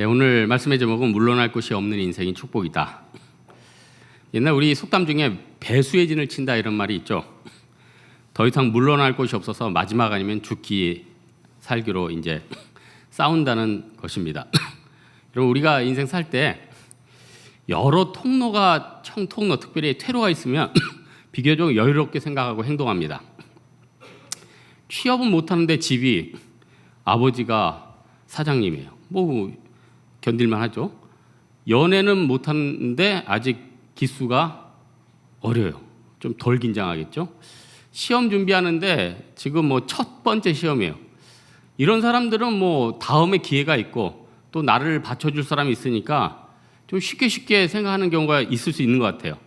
예, 오늘 말씀의 제목은 물러날 곳이 없는 인생이 축복이다. 옛날 우리 속담 중에 배수의 진을 친다 이런 말이 있죠. 더 이상 물러날 곳이 없어서 마지막 아니면 죽기 살기로 이제 싸운다는 것입니다. 여러분 우리가 인생 살 때 여러 통로가 청통로 특별히 퇴로가 있으면 비교적 여유롭게 생각하고 행동합니다. 취업은 못하는데 집이 아버지가 사장님이에요. 뭐 견딜만 하죠. 연애는 못하는데 아직 기수가 어려요. 좀 덜 긴장하겠죠. 시험 준비하는데 지금 뭐 첫 번째 시험이에요. 이런 사람들은 뭐 다음에 기회가 있고 또 나를 받쳐줄 사람이 있으니까 좀 쉽게 쉽게 생각하는 경우가 있을 수 있는 것 같아요.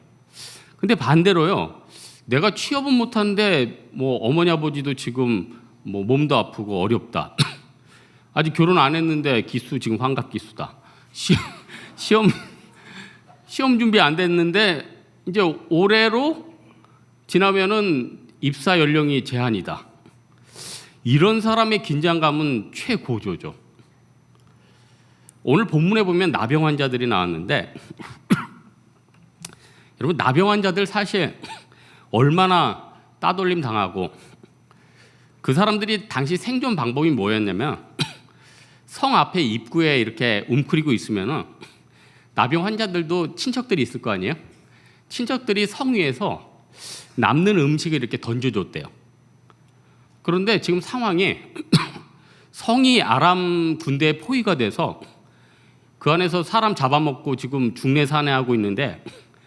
근데 반대로요. 내가 취업은 못하는데 뭐 어머니 아버지도 지금 뭐 몸도 아프고 어렵다. 아직 결혼 안 했는데 기수 지금 환갑 기수다. 시험 시험 시험 준비 안 됐는데 이제 올해로 지나면은 입사 연령이 제한이다. 이런 사람의 긴장감은 최고조죠. 오늘 본문에 보면 나병 환자들이 나왔는데 여러분 나병 환자들 사실 얼마나 따돌림 당하고 그 사람들이 당시 생존 방법이 뭐였냐면 성 앞에 입구에 이렇게 웅크리고 있으면은 나병 환자들도 친척들이 있을 거 아니에요? 친척들이 성 위에서 남는 음식을 이렇게 던져줬대요. 그런데 지금 상황이 성이 아람 군대의 포위가 돼서 그 안에서 사람 잡아먹고 지금 중내 산해하고 있는데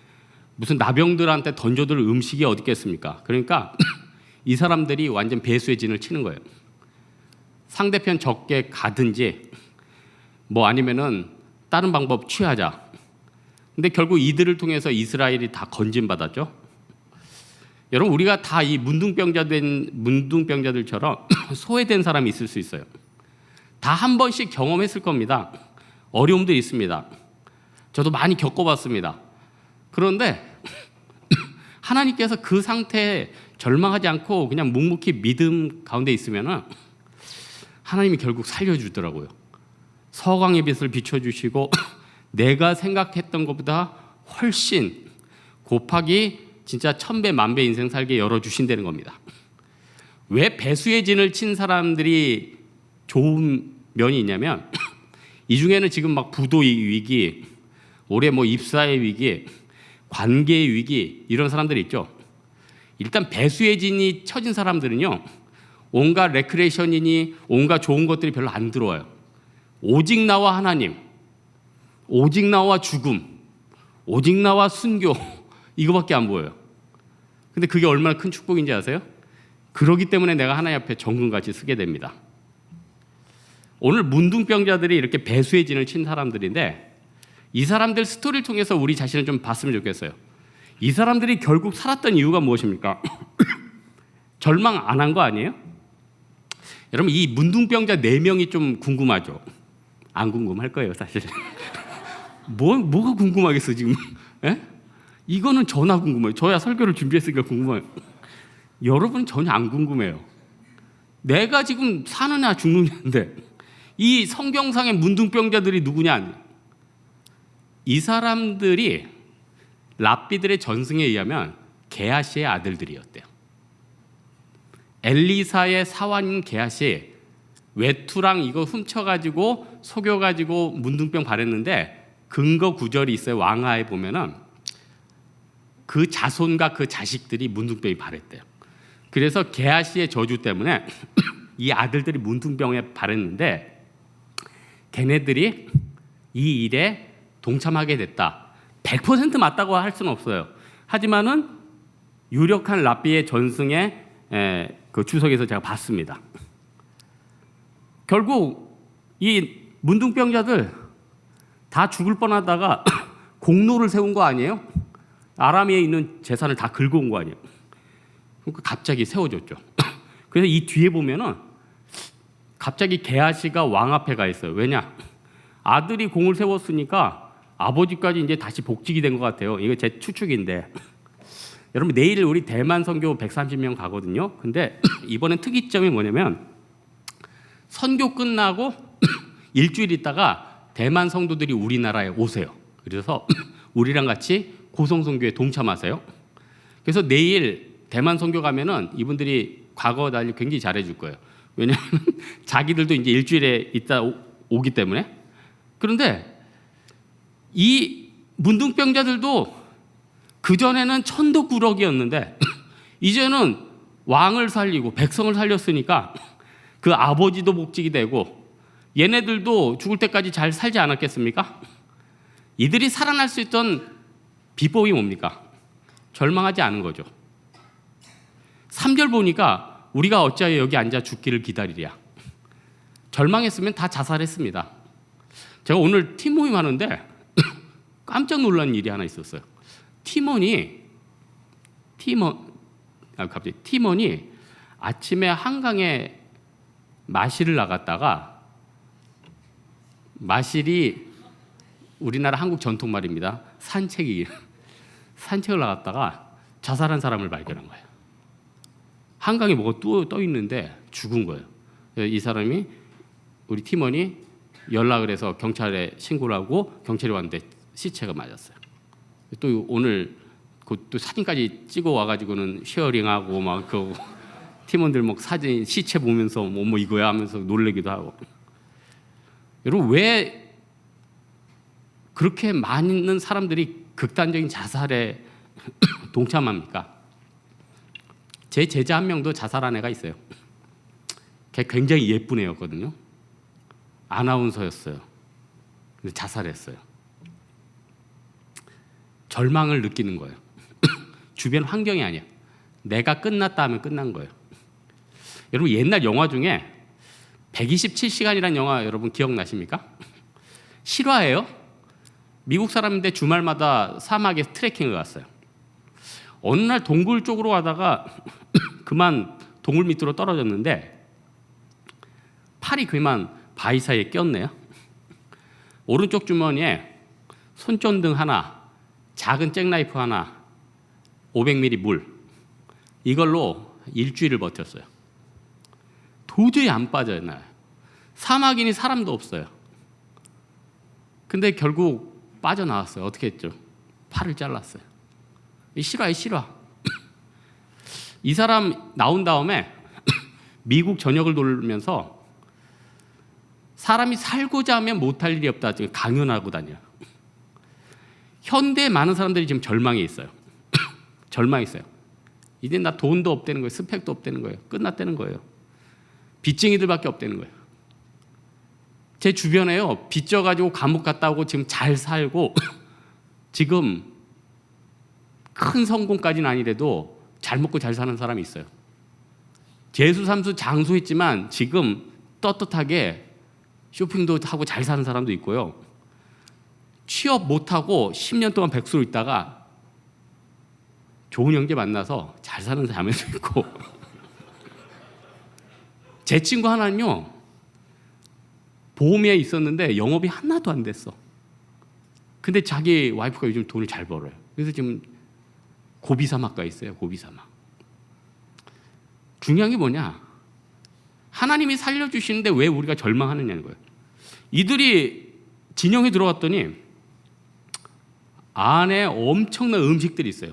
무슨 나병들한테 던져둘 음식이 어디 있겠습니까? 그러니까 이 사람들이 완전 배수의 진을 치는 거예요. 상대편 적게 가든지 뭐 아니면은 다른 방법 취하자. 근데 결국 이들을 통해서 이스라엘이 다 건진 받았죠. 여러분 우리가 다 이 문둥병자된 문둥병자들처럼 소외된 사람이 있을 수 있어요. 다 한 번씩 경험했을 겁니다. 어려움도 있습니다. 저도 많이 겪어봤습니다. 그런데 하나님께서 그 상태에 절망하지 않고 그냥 묵묵히 믿음 가운데 있으면은 하나님이 결국 살려주더라고요. 서광의 빛을 비춰주시고 내가 생각했던 것보다 훨씬 곱하기 진짜 천배 만배 인생 살게 열어주신다는 겁니다. 왜 배수의 진을 친 사람들이 좋은 면이 있냐면 이 중에는 지금 막 부도의 위기, 올해 뭐 입사의 위기, 관계의 위기 이런 사람들이 있죠. 일단 배수의 진이 쳐진 사람들은요. 온갖 레크레이션이니 온갖 좋은 것들이 별로 안 들어와요. 오직 나와 하나님, 오직 나와 죽음, 오직 나와 순교 이거밖에 안 보여요. 근데 그게 얼마나 큰 축복인지 아세요? 그러기 때문에 내가 하나님 앞에 정금같이 쓰게 됩니다. 오늘 문둥병자들이 이렇게 배수의 진을 친 사람들인데 이 사람들 스토리를 통해서 우리 자신을 좀 봤으면 좋겠어요. 이 사람들이 결국 살았던 이유가 무엇입니까? 절망 안 한 거 아니에요? 여러분 이 문둥병자 네 명이 좀 궁금하죠. 안 궁금할 거예요, 사실. 뭐 뭐가 궁금하겠어 지금? 예? 이거는 전화 궁금해요. 저야 설교를 준비했으니까 궁금해요. 여러분 전혀 안 궁금해요. 내가 지금 사느냐 죽느냐인데 이 성경상의 문둥병자들이 누구냐? 이 사람들이 랍비들의 전승에 의하면 게하시의 아들들이었대요. 엘리사의 사환인 게하시 외투랑 이거 훔쳐가지고 속여가지고 문둥병 바랬는데 근거 구절이 있어요. 왕하에 보면은 그 자손과 그 자식들이 문둥병이 바랬대요. 그래서 게하시의 저주 때문에 이 아들들이 문둥병에 바랬는데 걔네들이 이 일에 동참하게 됐다. 100% 맞다고 할 수는 없어요. 하지만은 유력한 랍비의 전승의 에, 그 주석에서 제가 봤습니다. 결국 이 문둥병자들 다 죽을 뻔하다가 공로를 세운 거 아니에요? 아람에 있는 재산을 다 긁어온 거 아니에요? 그러니까 갑자기 세워졌죠. 그래서 이 뒤에 보면은 갑자기 게하시가 왕 앞에 가 있어요. 왜냐? 아들이 공을 세웠으니까 아버지까지 이제 다시 복직이 된 것 같아요. 이거 제 추측인데. 여러분 내일 우리 대만 선교 130명 가거든요. 근데 이번엔 특이점이 뭐냐면 선교 끝나고 일주일 있다가 대만 성도들이 우리나라에 오세요. 그래서 우리랑 같이 고성 선교에 동참하세요. 그래서 내일 대만 선교 가면은 이분들이 과거 달리 굉장히 잘해줄 거예요. 왜냐하면 자기들도 이제 일주일에 있다 오- 오기 때문에. 그런데 이 문둥병자들도 그 전에는 천도꾸러기였는데 이제는 왕을 살리고 백성을 살렸으니까 그 아버지도 복직이 되고 얘네들도 죽을 때까지 잘 살지 않았겠습니까? 이들이 살아날 수 있던 비법이 뭡니까? 절망하지 않은 거죠. 3절 보니까 우리가 어찌하여 여기 앉아 죽기를 기다리랴. 절망했으면 다 자살했습니다. 제가 오늘 팀 모임 하는데 깜짝 놀란 일이 하나 있었어요. 팀원이 팀원 아 갑자기 팀원이 아침에 한강에 마실을 나갔다가 마실이 우리나라 한국 전통 말입니다. 산책이 산책을 나갔다가 자살한 사람을 발견한 거예요. 한강에 뭐가 떠, 떠 있는데 죽은 거예요. 이 사람이 우리 팀원이 연락을 해서 경찰에 신고를 하고 경찰이 왔는데 시체가 맞았어요. 또 오늘 그또 사진까지 찍어 와가지고는 쉐어링하고 막 그 팀원들 막 사진 시체 보면서 뭐 뭐 이거야 하면서 놀래기도 하고. 여러분 왜 그렇게 많은 사람들이 극단적인 자살에 동참합니까? 제 제자 한 명도 자살한 애가 있어요. 걔 굉장히 예쁜 애였거든요. 아나운서였어요. 근데 자살했어요. 절망을 느끼는 거예요. 주변 환경이 아니야. 내가 끝났다 하면 끝난 거예요. 여러분 옛날 영화 중에 127시간이라는 영화 여러분 기억나십니까? 실화예요. 미국 사람인데 주말마다 사막에 트레킹을 갔어요. 어느 날 동굴 쪽으로 가다가 그만 동굴 밑으로 떨어졌는데 팔이 그만 바위 사이에 꼈네요. 오른쪽 주머니에 손전등 하나, 작은 잭나이프 하나, 500ml 물 이걸로 일주일을 버텼어요. 도저히 안 빠져요, 날. 사막이니 사람도 없어요. 근데 결국 빠져나왔어요. 어떻게 했죠? 팔을 잘랐어요. 이 실화예요, 실화. 이 사람 나온 다음에 미국 전역을 돌면서 사람이 살고자 하면 못할 일이 없다. 강연하고 다녀요. 현대에 많은 사람들이 지금 절망에 있어요. 절망에 있어요. 이제 나 돈도 없다는 거예요. 스펙도 없다는 거예요. 끝났다는 거예요. 빚쟁이들밖에 없다는 거예요. 제 주변에요. 빚져가지고 감옥 갔다 오고 지금 잘 살고 지금 큰 성공까지는 아니래도 잘 먹고 잘 사는 사람이 있어요. 재수 삼수 장수했지만 지금 떳떳하게 쇼핑도 하고 잘 사는 사람도 있고요. 취업 못하고 10년 동안 백수로 있다가 좋은 형제 만나서 잘 사는 자매도 있고 제 친구 하나는요 보험에 있었는데 영업이 하나도 안 됐어. 근데 자기 와이프가 요즘 돈을 잘 벌어요. 그래서 지금 고비 사막가 있어요. 고비 사막. 중요한 게 뭐냐? 하나님이 살려주시는데 왜 우리가 절망하느냐는 거예요. 이들이 진영에 들어갔더니 안에 엄청난 음식들이 있어요.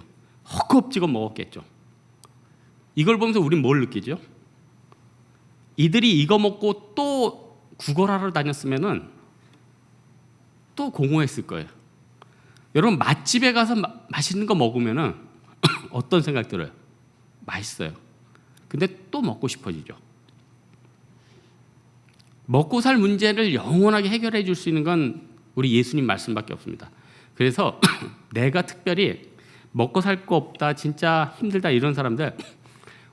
허겁지겁 먹었겠죠. 이걸 보면서 우린 뭘 느끼죠? 이들이 이거 먹고 또 구걸하러 다녔으면은 또 공허했을 거예요. 여러분 맛집에 가서 마, 맛있는 거 먹으면은 어떤 생각 들어요? 맛있어요. 근데 또 먹고 싶어지죠. 먹고 살 문제를 영원하게 해결해 줄 수 있는 건 우리 예수님 말씀밖에 없습니다. 그래서 내가 특별히 먹고 살 거 없다, 진짜 힘들다 이런 사람들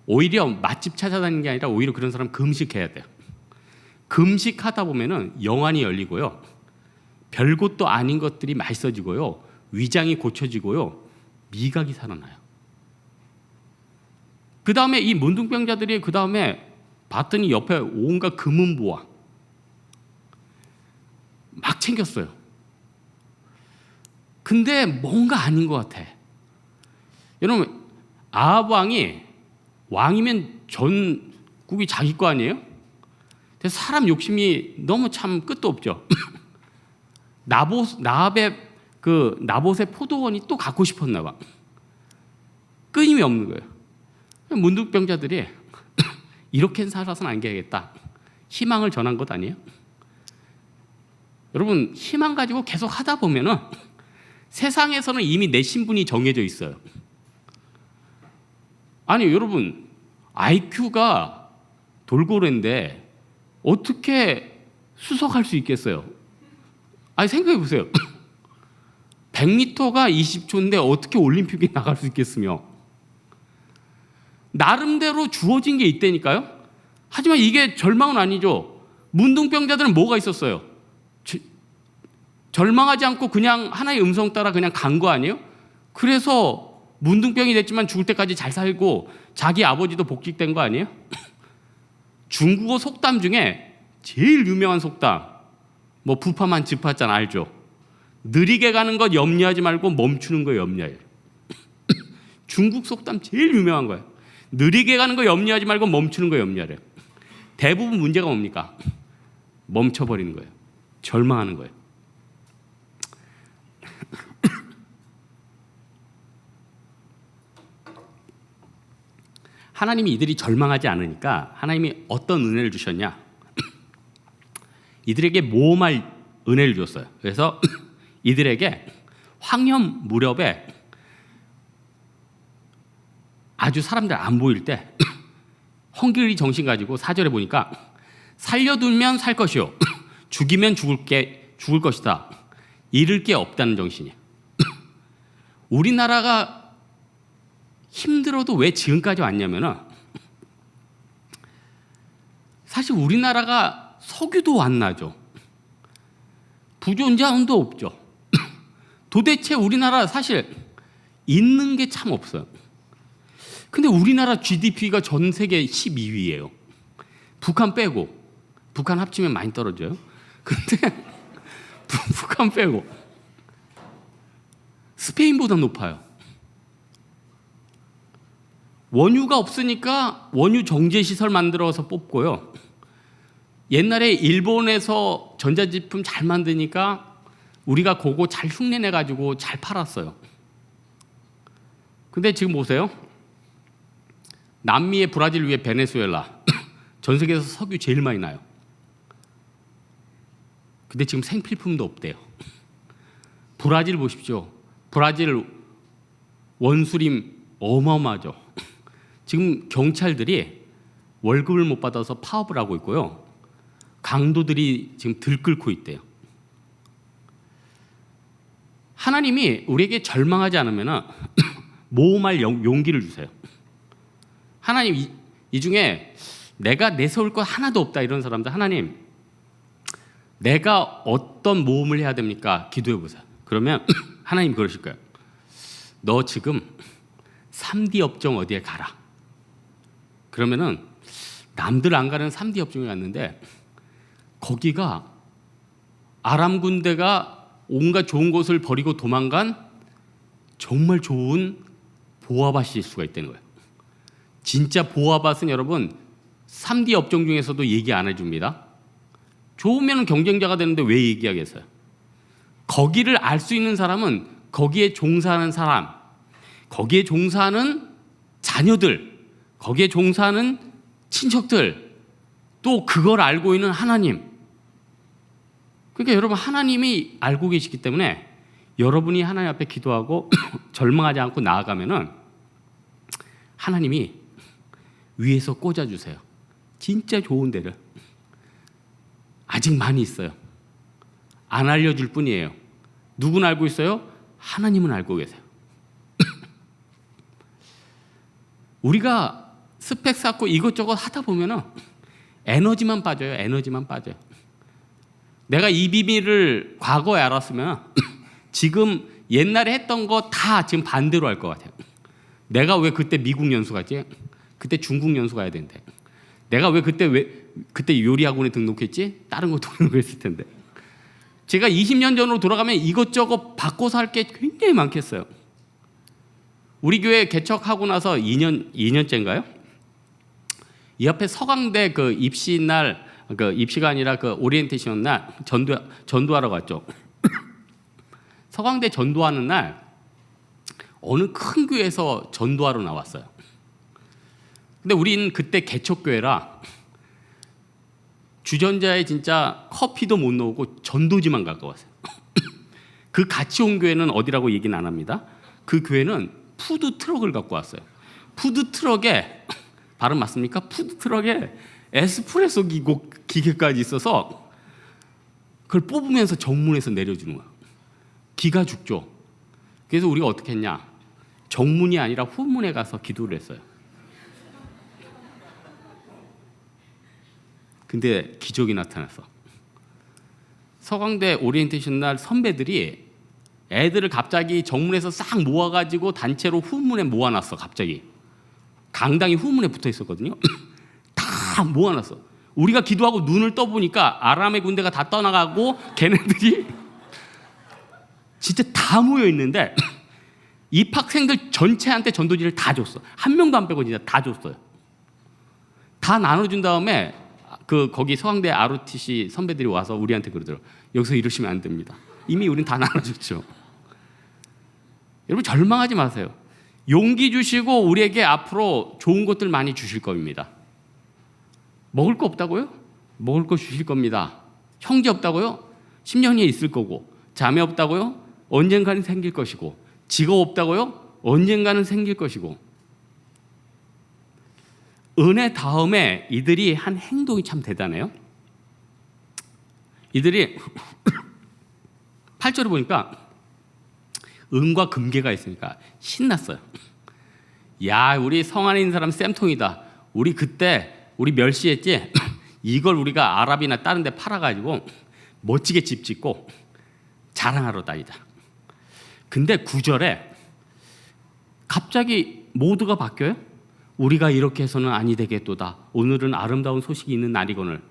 오히려 맛집 찾아다니는 게 아니라 오히려 그런 사람 금식해야 돼요. 금식하다 보면은 영안이 열리고요. 별것도 아닌 것들이 맛있어지고요. 위장이 고쳐지고요. 미각이 살아나요. 그 다음에 이 문둥병자들이 그 다음에 봤더니 옆에 온갖 금은보화 막 챙겼어요. 근데 뭔가 아닌 것 같아. 여러분 아합 왕이 왕이면 전국이 자기 거 아니에요? 근데 사람 욕심이 너무 참 끝도 없죠. 나봇 나합의 그 나봇의 포도원이 또 갖고 싶었나 봐. 끊임이 없는 거예요. 문둥병자들이 이렇게 살아서는 안 되겠다. 희망을 전한 것 아니에요? 여러분 희망 가지고 계속 하다 보면은 세상에서는 이미 내 신분이 정해져 있어요. 아니 여러분 IQ가 돌고래인데 어떻게 수석할 수 있겠어요? 아니 생각해 보세요. 100m가 20초인데 어떻게 올림픽에 나갈 수 있겠으며 나름대로 주어진 게 있다니까요. 하지만 이게 절망은 아니죠. 문둥병자들은 뭐가 있었어요? 저- 절망하지 않고 그냥 하나의 음성 따라 그냥 간 거 아니에요? 그래서 문둥병이 됐지만 죽을 때까지 잘 살고 자기 아버지도 복직된 거 아니에요? 중국어 속담 중에 제일 유명한 속담 뭐 부파만 짚었잖아 알죠? 느리게 가는 것 염려하지 말고 멈추는 거 염려해요. 중국 속담 제일 유명한 거예요. 느리게 가는 거 염려하지 말고 멈추는 거 염려하래요. 대부분 문제가 뭡니까? 멈춰버리는 거예요. 절망하는 거예요. 하나님이 이들이 절망하지 않으니까 하나님이 어떤 은혜를 주셨냐? 이들에게 모험할 은혜를 줬어요. 그래서 이들에게 황염 무렵에 아주 사람들 안 보일 때 헝길이 정신 가지고 사절에 보니까 살려두면 살 것이요 죽이면 죽을 게 죽을 것이다 잃을 게 없다는 정신이에요. 우리나라가 힘들어도 왜 지금까지 왔냐면은 사실 우리나라가 석유도 안 나죠. 부존자원도 없죠. 도대체 우리나라 사실 있는 게 참 없어요. 근데 우리나라 GDP가 전 세계 12위예요. 북한 빼고 북한 합치면 많이 떨어져요. 근데 부- 북한 빼고 스페인보다 높아요. 원유가 없으니까 원유 정제 시설 만들어서 뽑고요. 옛날에 일본에서 전자제품 잘 만드니까 우리가 그거 잘 흉내내 가지고 잘 팔았어요. 근데 지금 보세요. 남미의 브라질 위에 베네수엘라 전 세계에서 석유 제일 많이 나요. 근데 지금 생필품도 없대요. 브라질 보십시오. 브라질 원수림 어마어마하죠. 지금 경찰들이 월급을 못 받아서 파업을 하고 있고요. 강도들이 지금 들끓고 있대요. 하나님이 우리에게 절망하지 않으면 모험할 용- 용기를 주세요. 하나님 이, 이 중에 내가 내세울 것 하나도 없다 이런 사람들 하나님 내가 어떤 모험을 해야 됩니까? 기도해 보세요. 그러면 하나님 그러실 거예요. 너 지금 3D 업종 어디에 가라. 그러면은 남들 안 가는 3D 업종에 갔는데 거기가 아람 군대가 온갖 좋은 곳을 버리고 도망간 정말 좋은 보아밭일 수가 있다는 거예요. 진짜 보아밭은 여러분 3D 업종 중에서도 얘기 안 해줍니다. 좋으면 경쟁자가 되는데 왜 얘기하겠어요? 거기를 알 수 있는 사람은 거기에 종사하는 사람, 거기에 종사하는 자녀들, 거기에 종사하는 친척들, 또 그걸 알고 있는 하나님. 그러니까 여러분 하나님이 알고 계시기 때문에 여러분이 하나님 앞에 기도하고 절망하지 않고 나아가면은 하나님이 위에서 꽂아 주세요. 진짜 좋은 데를 아직 많이 있어요. 안 알려줄 뿐이에요. 누군 알고 있어요? 하나님은 알고 계세요. 우리가 스펙 쌓고 이것저것 하다 보면은 에너지만 빠져요. 에너지만 빠져요. 내가 이 비밀을 과거에 알았으면 지금 옛날에 했던 거 다 지금 반대로 할 것 같아요. 내가 왜 그때 미국 연수 가지? 그때 중국 연수 가야 되는데. 내가 왜 그때 왜 그때 요리 학원에 등록했지? 다른 거 등록했을 텐데. 제가 20년 전으로 돌아가면 이것저것 바꿔서 할 게 굉장히 많겠어요. 우리 교회 개척하고 나서 2년 2년째인가요? 이 앞에 서강대 그 입시 날 그 입시가 아니라 그 오리엔테이션 날 전도 전도하러 갔죠. 서강대 전도하는 날 어느 큰 교회에서 전도하러 나왔어요. 근데 우린 그때 개척교회라 주전자에 진짜 커피도 못 넣고 전도지만 갖고 왔어요. 그 같이 온 교회는 어디라고 얘기는 안 합니다. 그 교회는 푸드 트럭을 갖고 왔어요. 푸드 트럭에 발음 맞습니까? 푸드 트럭에 에스프레소 기고, 기계까지 있어서 그걸 뽑으면서 정문에서 내려주는 거야. 기가 죽죠. 그래서 우리가 어떻게 했냐? 정문이 아니라 후문에 가서 기도를 했어요. 근데 기적이 나타났어. 서강대 오리엔테이션 날 선배들이 애들을 갑자기 정문에서 싹 모아가지고 단체로 후문에 모아놨어. 갑자기 강당이 후문에 붙어 있었거든요. 다 모아놨어. 우리가 기도하고 눈을 떠보니까 아람의 군대가 다 떠나가고 걔네들이 진짜 다 모여 있는데 입학생들 전체한테 전도지를 다 줬어. 한 명도 안 빼고 진짜 다 줬어요. 다 나눠준 다음에 그 거기 서강대 ROTC 선배들이 와서 우리한테 그러더라고. 여기서 이러시면 안 됩니다. 이미 우린 다 나눠줬죠. 여러분 절망하지 마세요. 용기 주시고 우리에게 앞으로 좋은 것들 많이 주실 겁니다. 먹을 거 없다고요? 먹을 거 주실 겁니다. 형제 없다고요? 10년이 있을 거고 자매 없다고요? 언젠가는 생길 것이고 직업 없다고요? 언젠가는 생길 것이고 은혜 다음에 이들이 한 행동이 참 대단해요. 이들이 8절을 보니까 은과 금괴가 있으니까 신났어요. 야, 우리 성 안에 있는 사람 쌤통이다. 우리 그때 우리 멸시했지. 이걸 우리가 아랍이나 다른 데 팔아가지고 멋지게 집 짓고 자랑하러 다니다. 근데 구절에 갑자기 모두가 바뀌어요. 우리가 이렇게 해서는 아니 되겠도다. 오늘은 아름다운 소식이 있는 날이거늘.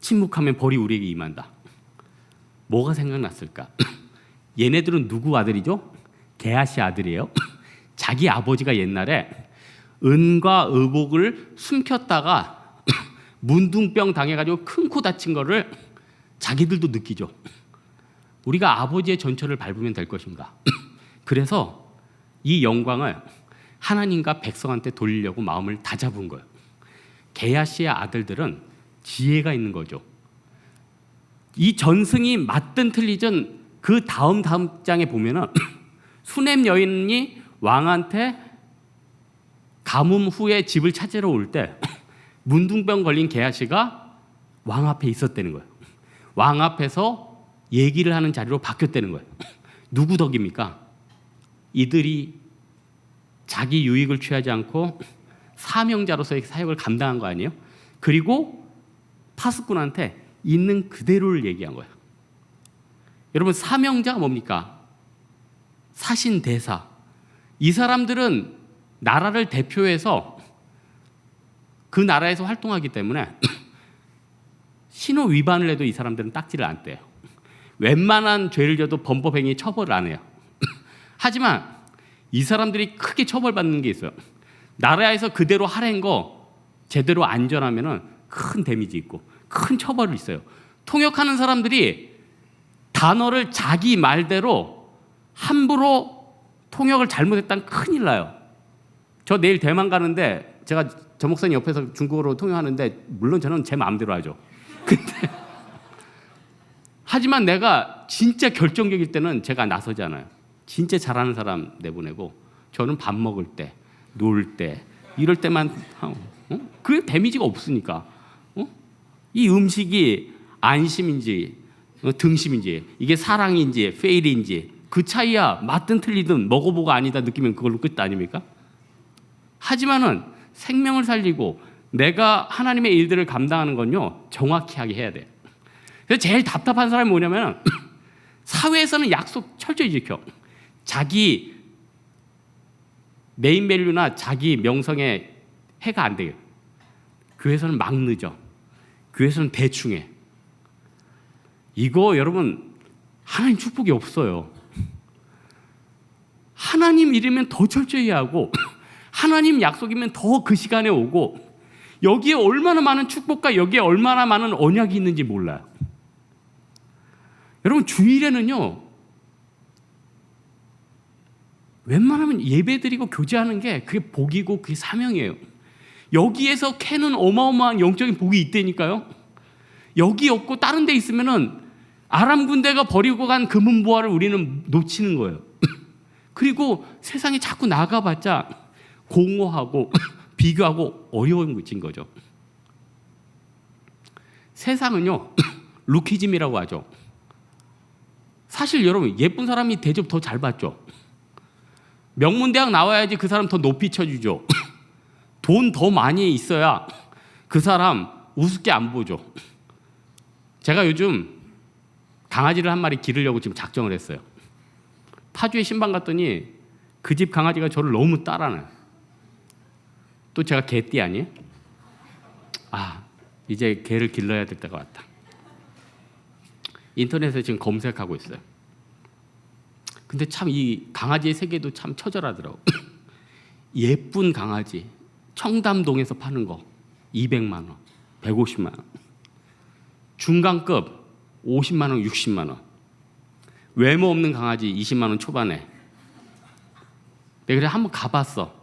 침묵하면 벌이 우리에게 임한다. 뭐가 생각났을까? 얘네들은 누구 아들이죠? 게하시 아들이에요. 자기 아버지가 옛날에 은과 의복을 숨겼다가 문둥병 당해가지고 큰 코 다친 거를 자기들도 느끼죠. 우리가 아버지의 전철을 밟으면 될 것인가? 그래서 이 영광을 하나님과 백성한테 돌리려고 마음을 다 잡은 거예요. 게하시의 아들들은 지혜가 있는 거죠. 이 전승이 맞든 틀리든 그 다음 다음 장에 보면은 수냄 여인이 왕한테 가뭄 후에 집을 찾으러 올 때 문둥병 걸린 게하시가 왕 앞에 있었다는 거예요. 왕 앞에서 얘기를 하는 자리로 바뀌었다는 거예요. 누구 덕입니까? 이들이 자기 유익을 취하지 않고 사명자로서의 사역을 감당한 거 아니에요? 그리고 파수꾼한테 있는 그대로를 얘기한 거예요. 여러분 사명자가 뭡니까? 사신 대사. 이 사람들은 나라를 대표해서 그 나라에서 활동하기 때문에 신호 위반을 해도 이 사람들은 딱지를 안 떼요. 웬만한 죄를 져도 범법행위 처벌을 안 해요. 하지만 이 사람들이 크게 처벌받는 게 있어요. 나라에서 그대로 하랜 거 제대로 안전하면은 큰 데미지 있고 큰 처벌이 있어요. 통역하는 사람들이 단어를 자기 말대로 함부로 통역을 잘못했다면 큰일 나요. 저 내일 대만 가는데 제가 저 목사님 옆에서 중국어로 통역하는데 물론 저는 제 마음대로 하죠. 근데 하지만 내가 진짜 결정적일 때는 제가 나서잖아요. 진짜 잘하는 사람 내보내고 저는 밥 먹을 때, 놀 때, 이럴 때만 어? 그게 데미지가 없으니까 어? 이 음식이 안심인지 어, 등심인지 이게 사랑인지 페일인지 그 차이야 맞든 틀리든 먹어보고 아니다 느끼면 그걸로 끝 아닙니까? 하지만은 생명을 살리고 내가 하나님의 일들을 감당하는 건요 정확히 하게 해야 돼. 그래서 제일 답답한 사람이 뭐냐면 사회에서는 약속 철저히 지켜. 자기 메인 밸류나 자기 명성에 해가 안 돼요. 교회에서는 막 늦어. 교회에서는 대충 해. 이거 여러분 하나님 축복이 없어요. 하나님 이르면 더 철저히 하고 하나님 약속이면 더 그 시간에 오고 여기에 얼마나 많은 축복과 여기에 얼마나 많은 언약이 있는지 몰라요. 여러분 주일에는요 웬만하면 예배드리고 교제하는 게 그게 복이고 그게 사명이에요. 여기에서 캐는 어마어마한 영적인 복이 있다니까요. 여기 없고 다른 데 있으면은 아람 군대가 버리고 간 금은 보화를 우리는 놓치는 거예요. 그리고 세상에 자꾸 나가봤자 공허하고 비교하고 것인 거죠. 세상은요 루키즘이라고 하죠. 사실 여러분 예쁜 사람이 대접 더 잘 받죠. 명문대학 나와야지 그 사람 더 높이 쳐주죠. 돈 더 많이 있어야 그 사람 우습게 안 보죠. 제가 요즘 강아지를 한 마리 기르려고 지금 작정을 했어요. 파주에 신방 갔더니 그 집 강아지가 저를 너무 따라놔요. 또 제가 개띠 아니에요? 아 이제 개를 길러야 될 때가 왔다. 인터넷에 지금 검색하고 있어요. 근데 참 이 강아지의 세계도 참 처절하더라고. 예쁜 강아지 청담동에서 파는 거 200만 원, 150만 원. 중간급 50만 원, 60만 원. 외모 없는 강아지 20만 원 초반에. 내가 그래 한번 가봤어.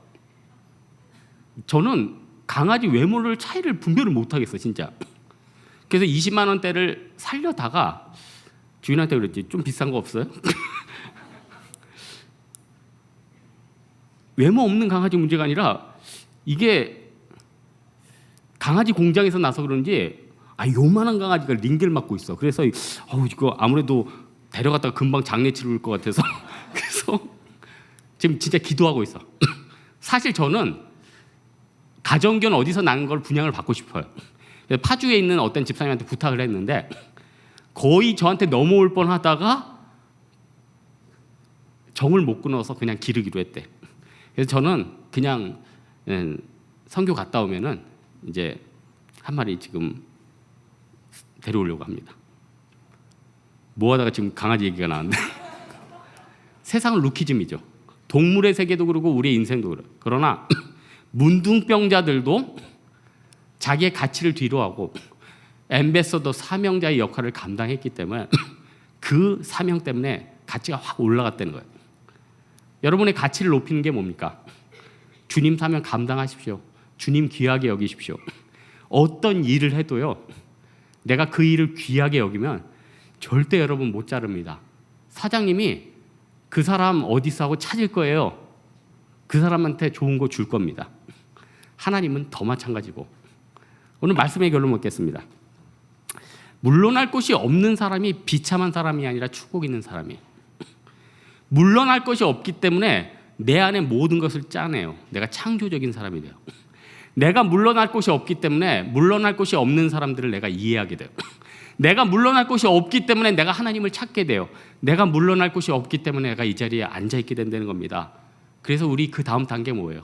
저는 강아지 외모를 차이를 분별을 못 하겠어 진짜. 그래서 20만 원대를 살려다가 주인한테 그랬지 좀 비싼 거 없어요? 외모 없는 강아지 문제가 아니라 이게 강아지 공장에서 나서 그런지 아 요만한 강아지가 링겔 맞고 있어. 그래서 어우 이거 아무래도 데려갔다가 금방 장례 치를 것 같아서 그래서 지금 진짜 기도하고 있어. 사실 저는 가정견 어디서 나는 걸 분양을 받고 싶어요. 파주에 있는 어떤 집사님한테 부탁을 했는데 거의 저한테 넘어올 뻔하다가 정을 못 끊어서 그냥 기르기로 했대. 그래서 저는 그냥 음, 선교 갔다 오면은 이제 한 마리 지금 데려오려고 합니다. 뭐 하다가 지금 강아지 얘기가 나왔는데 세상은 루키즘이죠. 동물의 세계도 그러고 우리의 인생도 그래. 그러나 문둥병자들도 자기의 가치를 뒤로하고 엠베서더 사명자의 역할을 감당했기 때문에 그 사명 때문에 가치가 확 올라갔다는 거예요. 여러분의 가치를 높이는 게 뭡니까? 주님 사명 감당하십시오. 주님 귀하게 여기십시오. 어떤 일을 해도요. 내가 그 일을 귀하게 여기면 절대 여러분 못 자릅니다. 사장님이 그 사람 어디서 하고 찾을 거예요. 그 사람한테 좋은 거 줄 겁니다. 하나님은 더 마찬가지고. 오늘 말씀의 결론 묻겠습니다. 물러날 곳이 없는 사람이 비참한 사람이 아니라 축복 있는 사람이에요. 물러날 것이 없기 때문에 내 안에 모든 것을 짜내요. 내가 창조적인 사람이 돼요. 내가 물러날 곳이 없기 때문에 물러날 곳이 없는 사람들을 내가 이해하게 돼요. 내가 물러날 곳이 없기 때문에 내가 하나님을 찾게 돼요. 내가 물러날 곳이 없기 때문에 내가 이 자리에 앉아 있게 된다는 겁니다. 그래서 우리 그 다음 단계 뭐예요?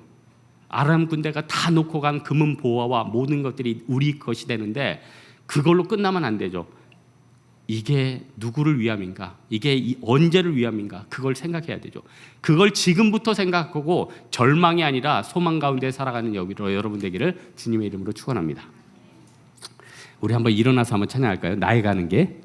아람 군대가 다 놓고 간 금은 보화와 모든 것들이 우리 것이 되는데 그걸로 끝나면 안 되죠. 이게 누구를 위함인가? 이게 이- 언제를 위함인가? 그걸 생각해야 되죠. 그걸 지금부터 생각하고 절망이 아니라 소망 가운데 살아가는 여기로 여러분 되기를 주님의 이름으로 축원합니다. 우리 한번 일어나서 한번 찬양할까요? 나의 가는 게